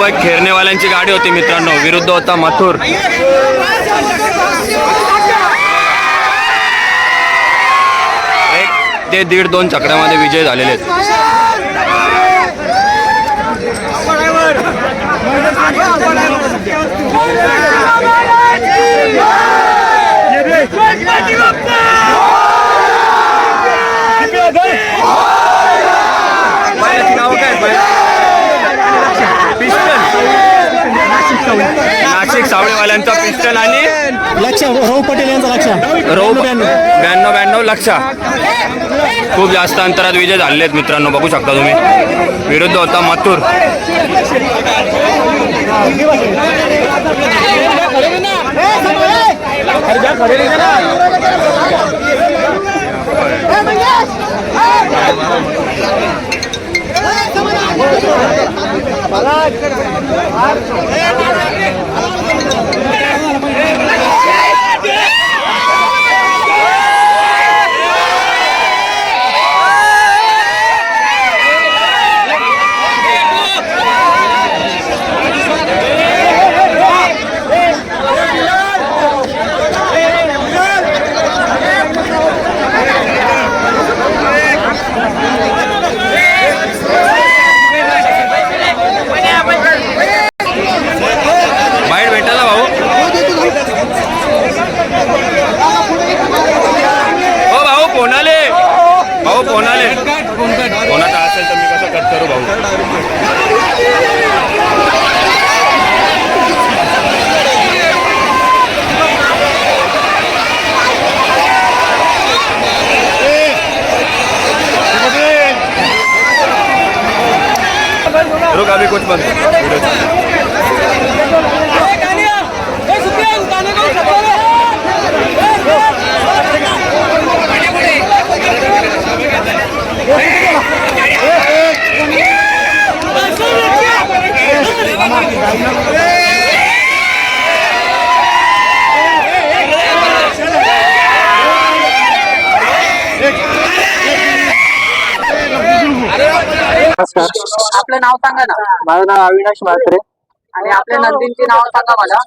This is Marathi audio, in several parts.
मुंबई खेळणेवाल्यांची गाडी होती मित्रांनो. विरुद्ध होता मथुर. एक ते दीड दोन चकड्यामध्ये विजय झालेले आहेत. नाशिक सावळेवाल्यांचा पिस्टल आणि लक्ष राहू पटेल यांचा लक्ष. रो ब्याण्णव ब्याण्णव. लक्ष. खूप जास्त अंतरात विजय झालेले आहेत मित्रांनो बघू शकता तुम्ही. विरुद्ध होता मथुर. बाहेर रुक अभी कुछ बंद नमस्कार. आपलं नाव सांगा ना. माझं नाव अविनाश म्हात्रे. आणि आपल्या नंदींची नाव सांगा मला.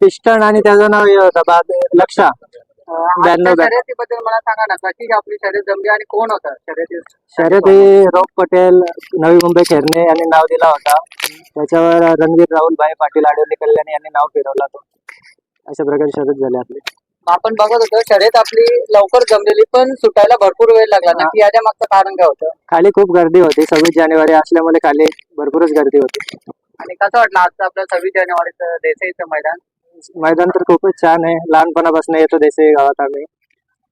पिस्टन आणि त्याचं नाव हे होतं बाद लक्षा ब्याण्णव शर्यतीबद्दल मला सांगा ना. कशी आपली शर्यत जमली आणि कोण होतं शर्यतीत? शर्यत ही रोप पटेल नवी मुंबई खेरणे यांनी नाव दिला होता. त्याच्यावर रणवीर राहुल भाई पाटील आडवली कल्याण यांनी नाव फिरवला तो अशा प्रकारे शर्यत झाली आपली. आपण बघत होतो शर्यत आपली लवकर जमलेली पण सुटायला भरपूर वेळ लागला. नक्की याच्या मागचं कारण काय होतं? खाली खूप गर्दी होती सव्वीस जानेवारी असल्यामुळे खाली भरपूरच गर्दी होती. आणि कसं वाटलं आजचं आपलं सव्वीस जानेवारीचं देसाईचं मैदान? मैदान तर खूपच छान आहे. लहानपणापासून येतो देसाई गावात आम्ही.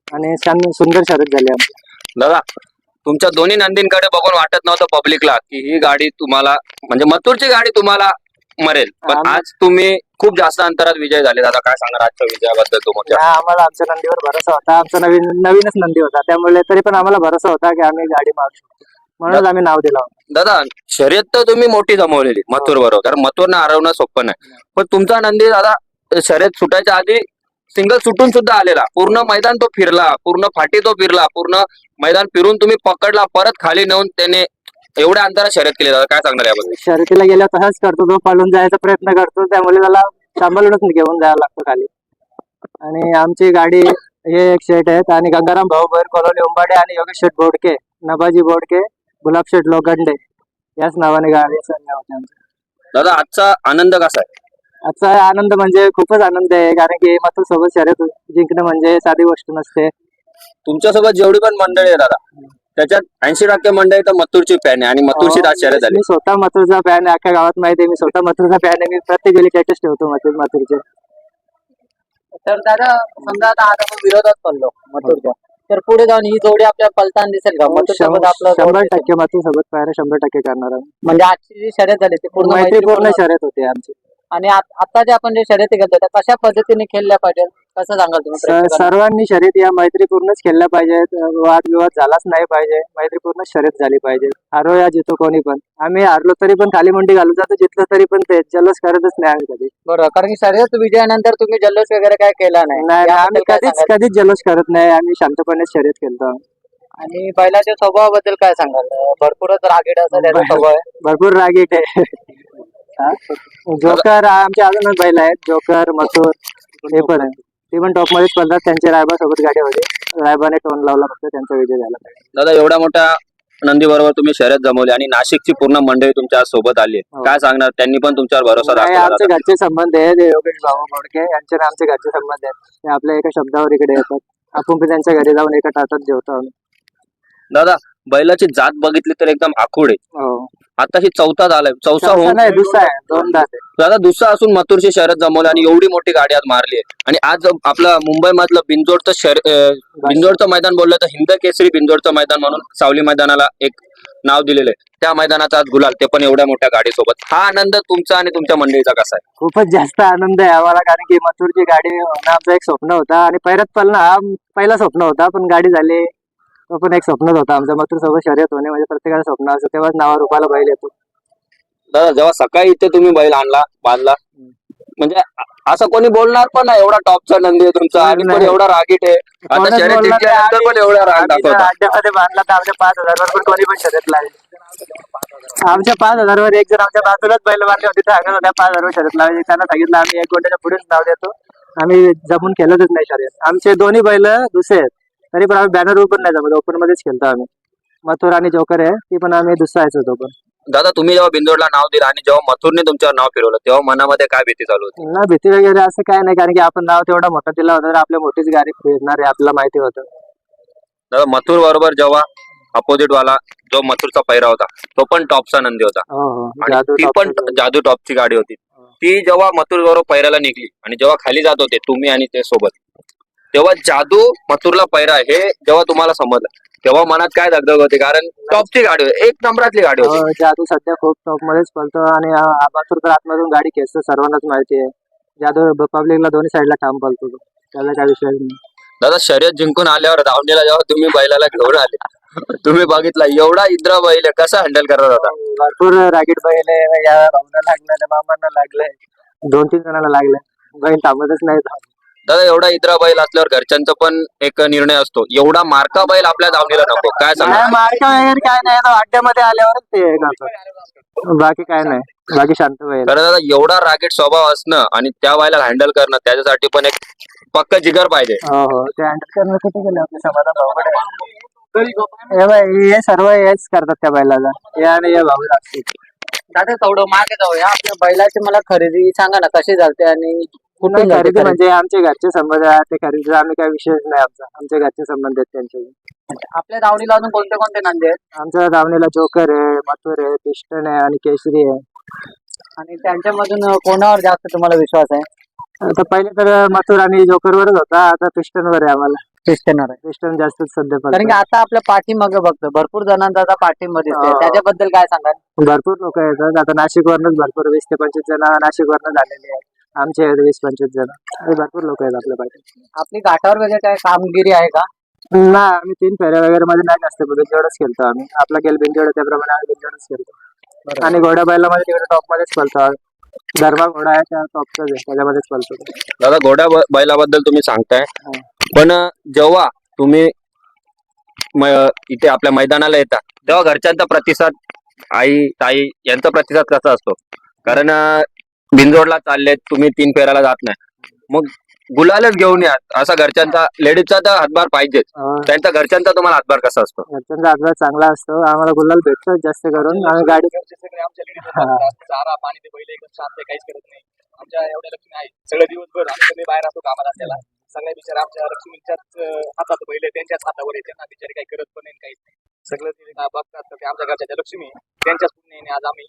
आणि छान सुंदर शर्यत झाली आमची. दादा तुमच्या दोन्ही नंदींकडे बघून वाटत नव्हतं पब्लिकला की ही गाडी तुम्हाला म्हणजे मथुरची गाडी तुम्हाला मरेल. पण आम्ही- आज तुम्ही खूप जास्त अंतरात विजय झाले दादा काय सांगणार आजच्या विजयाबद्दल तुमच्या हा, आम्हाला आमच्या नंदीवर भरोसा होता. आमचा नवीन नवीनच नंदी होता. त्यामुळे तरी पण आम्हाला भरोसा होता की आम्ही गाडी मारू शकतो. म्हणून आम्ही नाव दिलं. होतं. दादा शर्यत तर तुम्ही मोठी जमवलेली मथुर बरोबर. कारण मथुरनं हरवणं सोपं नाही. पण तुमचा नंदी दादा शर्यत सुटायच्या आधी सिंगल सुटून सुद्धा आलेला. पूर्ण मैदान तो फिरला पूर्ण फाटी तो फिरला पूर्ण मैदान फिरून तुम्ही पकडला परत खाली नेऊन त्याने एवढ्या अंतरात शर्यत केली दादा काय सांगणार याबद्दल? शर्यतीला गेल्या तसाच करतो तो पळून जायचा प्रयत्न करतो त्यामुळे त्याला सांभाळूनच घेऊन जायला लागतो खाली. आणि आमची गाडी हे एक शेट आहेत आणि गंगाराम भाऊ भैर कोलोनी उंबाडे आणि योगेश शेठ बोडके नबाजी बोडके गुलाब शेठ लोखंडे याच नावाने गाडी सध्या होते आमची. दादा आजचा आनंद कसा आहे? आजचा आनंद म्हणजे खूपच आनंद आहे कारण की मात्र सोबत शर्यत जिंकणं म्हणजे साधी गोष्ट नसते. तुमच्यासोबत जेवढी पण मंडळी आहे दादा त्याच्यात ऐंशी टक्के मंडळी तर मथुरची फॅन आहे आणि मथुरची आज शर्यत झाली. मी स्वतः मथुरचा फॅन आहे अख्ख्या गावात माहिती आहे मी स्वतः मथुरचा फॅन आहे मी प्रत्येक वेळी स्टेटस ठेवतो मथुर मथुरचे. तर दादा समजा आता आज आपण विरोधात पडलो मथुरच्या तर पुढे जाऊन ही जोडी आपल्या पलताना दिसेल का? मथुर सोबत आपलं शंभर टक्के मथुर सोबत पायऱ्या शंभर टक्के करणार. म्हणजे आजची जी शर्यत झाली ती पूर्ण मैत्रीपूर्ण मैत्रीपूर्ण? शर्यत होती आमची. आणि आत- आता जे आपण जे शर्यती करतो त्या कशा पद्धतीने खेळल्या पाहिजे कसं सांगाल तुम्ही स- प्रेक्षकांना? सर्वांनी शर्यत या मैत्रीपूर्णच खेळल्या पाहिजेत वादविवाद झालाच नाही पाहिजे. मैत्रीपूर्ण शर्यत झाली पाहिजे. हारो या जितो कोणी पण. आम्ही हारलो तरी पण खाली मंडी घालून जातो जितलं तरी पण ते जल्लोष करतच नाही आम्ही कधी. बरोबर. कारण की शर्यत विजयानंतर तुम्ही जल्लोष वगैरे काय केला नाही. नाही याबद्दल आम्ही काय कधीच सांगाल? कधीच जल्लोष करत नाही. आम्ही शांतपणे शर्यत खेळतो. आणि बैलाच्या स्वभावाबद्दल काय सांगाल? भरपूरच रागीट असा त्याचा स्वभाव आहे. भरपूर रागीट आहे. आता जोकर आमचे अजून बैल आहेत जोकर मथुर. हे पण आहे. ते पण टॉप मध्येच पडतात त्यांची रायबा सोबत गाडी होती रायबाने टोन लावला फक्त त्यांचा विजय झाला. दादा एवढ्या मोठ्या नंदी बरोबर तुम्ही शर्यत जमवली आणि नाशिकची पूर्ण मंडळी तुमच्यासोबत आली. हो. काय सांगणार? त्यांनी पण तुमच्यावर भरोसा नाही, दाखवला आमचे दादा. घरचे संबंध आहेत हे योगेश भाऊ मोडके यांचे आणि आमचे घरचे संबंध आहेत. ते आपल्या एका शब्दावर इकडे येतात. आपण पण त्यांच्या घरी जाऊन एका तासात जेवतो आम्ही. दादा बैलाची जात बघितली तर एकदम आखूड आहे. हो. आता ही चौथा झालाय. चौथा होऊन नाही दुसरा आहे दादा दुसरा असून मथुरची शर्यत जमवली आणि एवढी मोठी गाडी आज मारली आहे. आणि आज आपलं मुंबई मधलं बिंजोडचं शहर बिंजोडचं मैदान बोललं तर हिंद केसरी बिंजोडचं मैदान म्हणून सावली मैदानाला एक नाव दिलेलं आहे. त्या मैदानाचा आज गुलाल ते पण एवढ्या मोठ्या गाडीसोबत. हा आनंद तुमचा आणि तुमच्या मंडळीचा कसा आहे? खूपच जास्त आनंद आहे आम्हाला कारण की मथुरची गाडी होणं आमचं एक स्वप्न होता आणि पैरात पळणं हा पहिला स्वप्न होता पण गाडी झाली. तो पण एक स्वप्नच होता. आमच्या मथुर सोबत शर्यत होणे म्हणजे प्रत्येकाचं स्वप्न असतं. तेव्हाच नावा रुपाला बैल येतो. दादा जेव्हा सकाळी इथे तुम्ही बैल आणला बांधला म्हणजे असं कोणी बोलणार पण नाही. एवढा टॉपचा नंदी आहे तुमचा आणि पण. एवढा रागीट आहे. आता कोणच शर्यत बोलणार नाही. जिंकल्यानंतर पण एवढा राग दाखवता? अड्ड्यामध्ये बांधला तर आमच्या पाच हजारवर पण कोणी पण शर्यत लावेल. आमच्या पाच हजारवर एक जर आमच्या बाजूलाच बैल बांधले होते. तर सांगत होत्या पाच हजारवर शर्यत लावायची त्यांना सांगितलं आम्ही एक गोट्याच्या पुढेच नाव देतो. आम्ही जमून खेळतच नाही शर्यत. आमचे दोन्ही बैल दुसरे आहेत. तरी पण आम्ही बॅनर पण नाही जमत. ओपन मध्येच खेळतो आम्ही. मथुर आणि जोकर आहे ती पण आम्ही दुसरायच होतो पण. दादा तुम्ही जेव्हा बिंदोडला नाव दिलं आणि जेव्हा मथुरने तुमच्यावर नाव फिरवलं तेव्हा मनामध्ये काय भीती चालू होती? ना भीती वगैरे असं काय नाही कारण की आपण नाव तेवढा मोठा दिला होता तर आपल्या मोठीच गाडी फिरणार आहे आपल्याला माहिती होतं. दादा मथुर बरोबर जेव्हा अपोजिट वाला जो मथुरचा पैरा होता तो पण टॉपचा नंदी होता. हो हो. आणि जादू ती पण. जादू टॉपची गाडी होती. ती जेव्हा मथुर बरोबर पैराला निघली आणि जेव्हा खाली जात होते तुम्ही आणि ते सोबत तेव्हा जादू मथुरला पैरा हे जेव्हा तुम्हाला समजलं. तेव्हा मनात काय दगदग होती? कारण टॉपची गाडी होती एक नंबरातली गाडी होती. हो, जादू सध्या खूप टॉप मध्येच पळतो आणि आबासूर तर आतमधून गाडी खेचतो सर्वांनाच माहिती आहे. जादू पब्लिकला दोन्ही साईडला ठाम पळतो तो. त्याला काय विषय नाही. दादा शर्यत जिंकून आल्यावर धावणीला जेव्हा तुम्ही बैलाला घेऊन आले. तुम्ही बघितला एवढा इंद्रा बैल आहे, कसा हँडल करत होता भरपूर रागीट बैल आहे या भाऊना लागलं त्या मामांना लागलंय दोन तीन जणांना लागलंय. बैल थांबतच नाही. दादा एवढा इंद्रा बैल असल्यावर घरच्यांचा पण एक निर्णय असतो. एवढा मार्का बैल आपल्या धावणीला नको. काय सांगा? नाही, मार्का वगैरे काय नाही. तो अड्ड्यामध्ये आल्यावरच ते हे करतो बाकी काय नाही. बाकी शांत बैल. खरं दादा एवढा रागीट स्वभाव असणं आणि त्या बैला हँडल करणं त्याच्यासाठी पण एक पक्क जिगर पाहिजे. हो हो. ते हँडल करणं कुठे गेले आपले समाधान भाऊकडे हे हे सर्व हेच करतात त्या बैलाला. हे आणि हे भाऊ लागतील दादा तेवढं मागे जाऊया. आपल्या बैलाची मला खरेदी सांगा ना कशी झालते आणि कुठून नाही, झालते खरेदी खरेदी? म्हणजे आमचे घरचे संबंध आहेत ते खरेदीचा आम्ही काही विषयच नाही आमचा. आमचे घरचे संबंध आहेत त्यांचे. आपल्या दावणीला अजून कोणते कोणते नंदी आहेत? आमच्या दावणीला जोकर आहे मथुर आहे पिस्टन आहे आणि केसरी आहे. आणि त्यांच्यामधून कोणावर जास्त तुम्हाला विश्वास आहे? आता पहिले तर मथुर आणि जोकर वरच होता आता पिस्टन वर आहे आम्हाला. क्रिस्टनवर आहे. पिस्टन जास्त सध्या कारण की पडतं. आता आपल्या पाठीमागे बघतो भरपूर जणांचा आता पाठीमध्ये. हा. त्याच्याबद्दल काय सांगाल? भरपूर लोक येतात. आता नाशिक वरनच भरपूर वीस ते पंचवीस जण नाशिक वरनं झालेले आहेत. आमचे आहेत वीस पंचवीस जण. हे भरपूर लोक आहेत आपल्या पाठी आपली घाटावर वगैरे काय कामगिरी आहे का? ना आम्ही तीन फेऱ्या वगैरे मध्ये नाही जास्त बिंजोडच खेळतो आम्ही. आपला खेळ बिंजोड त्याप्रमाणे आम्ही बिंजोडच खेळतो. आणि घोड्या बैला मध्ये तिकडे टॉप मध्येच पळतो धर्मा घोडा आहे त्या टॉपचाच आहे त्याच्यामध्येच पळतो. तो. दादा घोड्या ब- बैलाबद्दल तुम्ही सांगताय. हो. पण जेव्हा तुम्ही म- इथे आपल्या मैदानाला येता तेव्हा घरच्यांचा प्रतिसाद आई ताई यांचा प्रतिसाद कसा असतो? कारण अं, बिनजोडला चालले तुम्ही तीन फेराला जात नाही. मग गुलालच घेऊन या. असा घरच्यांचा लेडीजचा तर हातभार पाहिजेच. त्यांचा घरच्यांचा तुम्हाला हातभार कसा असतो? घरच्यांचा हातभार चांगला असतो. आम्हाला गुलाल भेटतो जास्त करून. आम्ही गाडी. चारा पाणी ते पहिले एकदम शांत आहे, काहीच करत नाही. आमच्या एवढ्या लक्ष्मी आहेत. सगळं दिवसभर आम्ही बाहेर असतो कामाला असल्याला सगळ्या बिचारा आमच्या लक्ष्मीच्याच हातात पहिले त्यांच्याच हातावर आहे त्यांना बिचारे काही करत पण नाही काहीच नाही. सगळं ते बघतात. ते आमच्या घरच्या लक्ष्मी आहे, त्यांच्याच पुण्याने आज आम्ही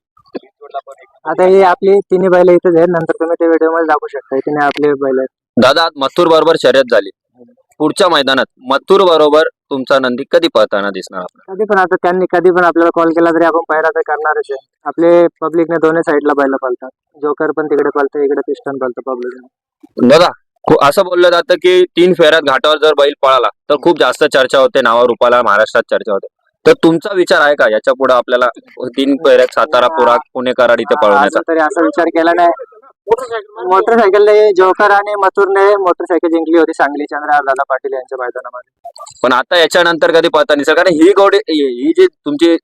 पण एक आता ही आपली तिन्ही बैल इथेच आहेत. नंतर तुम्ही ते व्हिडिओमध्ये दाखवू शकता. तिने आपले बैल आहेत. दादा आज मथुर बरोबर शर्यत झाली. पुढच्या मैदानात मथुर बरोबर तुमचा नंदी कधी पळताना दिसणार आपल्याला? कधी पण आता त्यांनी कधी पण आपल्याला कॉल केला तरी आपण पहिला तर करणारच आहे. आपले पब्लिकने दोन्ही साईडला बैल पळतात. जोकर पण तिकडे पळतं इकडे पिस्टन पळतं पब्लिक दादा खू- असं बोललं जातं की तीन फेऱ्यात घाटावर जर बैल पळाला तर खूप जास्त चर्चा होते. नावा रूपाला महाराष्ट्रात चर्चा होते. तर तुमचा विचार आहे का? याच्यापुढे आपल्याला तीन फेऱ्यात सातारा पुरा पुणे कराड इथे पळवण्याचा? अजून तरी असा विचार केला नाही. मोटरसायकल जोकर आणि मथुरने मोटरसायकल जिंकली होती सांगली चंद्रहार दादा पाटील यांच्या मैदानामध्ये. पण आता याच्यानंतर कधी पळता नाही सर कारण ही गोडी ही जी तुमची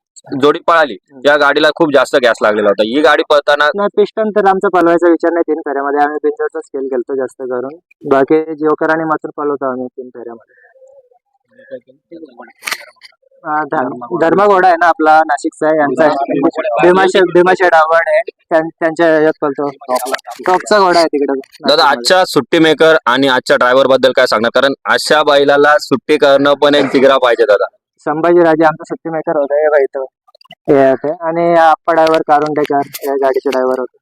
जोडी पळाली या गाडीला खूप जास्त गॅस लागलेला होता. ही गाडी पळताना नाही पिस्टन तर आमचा पलवायचा विचार नाही तीन फेऱ्यामध्ये. आम्ही बिंजरचाच खेळ खेळतो जास्त करून. बाकी जोकर आणि मथुर पलवतो आम्ही तीन फेऱ्यामध्ये. हा, धर्म- धर्मघोडा आहे ना आपला नाशिकचा यांचा भीमाशेठ आव्हाड आहे. त्यां- त्यांच्या याच्यात पलतो टॉपचा घोडा आहे तिकडे. दादा आजच्या सुट्टी मेकर आणि आजच्या ड्रायव्हरबद्दल काय सांगणार? कारण अशा बैलाला सुट्टी करणं पण एक जिगरा पाहिजे दादा. संभाजीराजे आमचा सुट्टी मेकर होता हे बाई तो. हे आहे. आणि आप्पा ड्रायव्हर कारुंडेकर या गाडीचे ड्रायव्हर होते.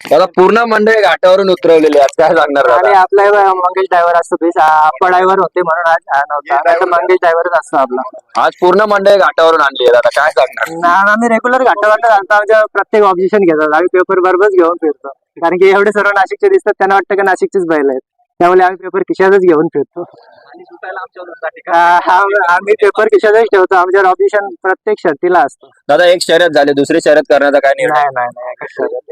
दादा पूर्ण मंडळी घाटावरून उतरवलेली आज काय सांगणार आणि दादा आपला हे मंगेश ड्रायव्हर असतो प्लीज आप्पा ड्रायव्हर होते म्हणून आज हा नव्हता. नाही तर मंगेश ड्रायव्हरच असतो आपला. आज पूर्ण मंडळी घाटावरून आणली आहे दादा. काय सांगणार? ना आम्ही रेग्युलर घाटावर जातो. आमच्या प्रत्येक ऑब्जेक्शन घेतात. आम्ही पेपर बरोबरच घेऊन फिरतो. कारण की एवढे सर्व नाशिकचे दिसतात त्यांना वाटतं की नाशिकचेच बैल आहेत. त्यामुळे आम्ही पेपर खिशातच घेऊन फिरतो. हा- आम्ही पेपर खिशातच ठेवतो. आमच्यावर ऑब्जेक्शन प्रत्येक शर्तीला असतो. दादा एक शर्यत झाली दुसरी शर्यत करण्याचा काय निर्णय? नाही नाही नाही एकच शर्यत.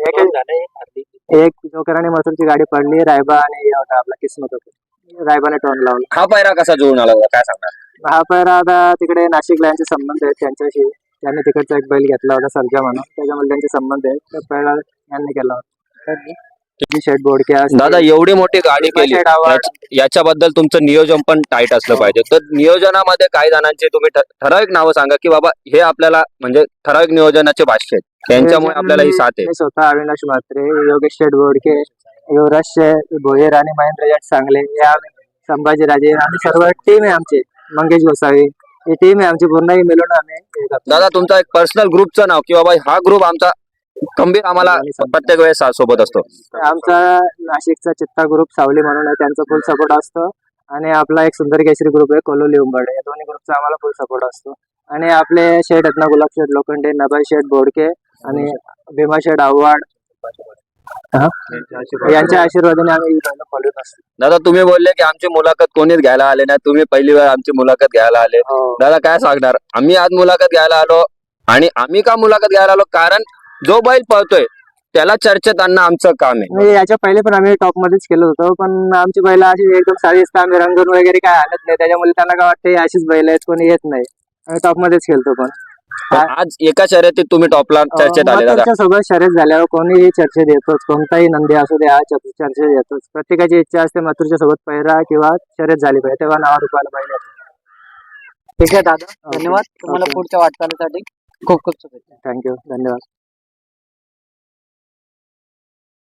एकच- एक जोकर आणि मसूरची गाडी पडली रायबा आणि हे होता आपला किस्मत होती. रायबाने टोन लावला. हा पायरा कसा जुळून आला दादा काय सांगणार? हा पहिला आता तिकडे नाशिकला यांचे संबंध आहेत त्यांच्याशी. त्यांनी तिकडचा एक बैल घेतला होता सरजा म्हणून. त्याच्यामुळे त्यांचे संबंध आहेत. तर पहिला यांनी केला होता. शेट बोडके असतील. दादा एवढी मोठी गाडी केली शेट आव्हाड. याच- याच्याबद्दल तुमचं नियोजन पण टाईट असलं पाहिजे. तर नियोजनामध्ये काही जणांचे तुम्ही ठ- ठराविक नावं सांगा की बाबा हे आपल्याला म्हणजे ठराविक नियोजनाचे भाष्य आहेत. त्यांच्यामुळे आपल्याला ही साथ आहे. मी स्वतः अविनाश म्हात्रे योगेश शेट बोडके युवराज शेठ भोयर आणि महेंद्र जाट सांगले या संभाजीराजे आम्ही सर्व टीम आहे आमची. मंगेश गोसावी. ही टीम आहे आमची. पूर्ण ही मिळून आम्ही हे करतो. दादा तुमचा एक पर्सनल ग्रुपचं नाव की बाबा हा ग्रुप आमचा खंबीर आम्हाला प्रत्येक वेळेस सोबत असतो. आमचा नाशिकचा चित्ता ग्रुप सावली म्हणून आहे त्यांचा फुल सपोर्ट असतो. आणि आपला एक सुंदर केसरी ग्रुप आहे कोलोली उंबाडे या दोन्ही ग्रुपचा आम्हाला फुल सपोर्ट असतो. आणि आपले शेठ आहेत ना गुलाब शेठ लोखंडे नबाई शेठ बोडके आणि भीमा शेठ आव्हाड. हा? यांच्या आशीर्वादाने आम्ही फॉलोत असतो. दादा तुम्ही बोलले की आमची मुलाखत कोणीच घ्यायला आले नाही. तुम्ही पहिली वेळ आमची मुलाखत घ्यायला आले. दादा काय सांगणार? आम्ही आज मुलाखत घ्यायला आलो. आणि आम्ही का मुलाखत घ्यायला आलो? कारण जो बैल पळतोय त्याला चर्चेत आणणं आमचं काम आहे. म्हणजे याच्या पहिले पण आम्ही टॉप मध्येच केलं होतं पण आमची बैल अशी एकदम साधी असतात आम्ही रंगून वगैरे काय आणत नाही. त्याच्यामुळे त्यांना काय वाटतं अशीच बैल आहेत कोणी येत नाही. आम्ही टॉप मध्येच खेळतो पण. पण आज एका शर्यतीत तुम्ही टॉपला चर्चेत आले दादा. सोबत शर्यत झाल्यावर कोणीही चर्चेत येतोच कोणताही नंदी असू द्या चर्च- चर्चेत येतोच. प्रत्येकाची इच्छा असते मथुरच्या सोबत पहिरा किंवा शर्यत झाली पाहिजे तेव्हा नावा रुपयाला पाहिजे ठीक आहे दादा धन्यवाद. तुम्हाला पुढच्या वाटचालीसाठी खूप खूप शुभेच्छा. थँक्यू धन्यवाद.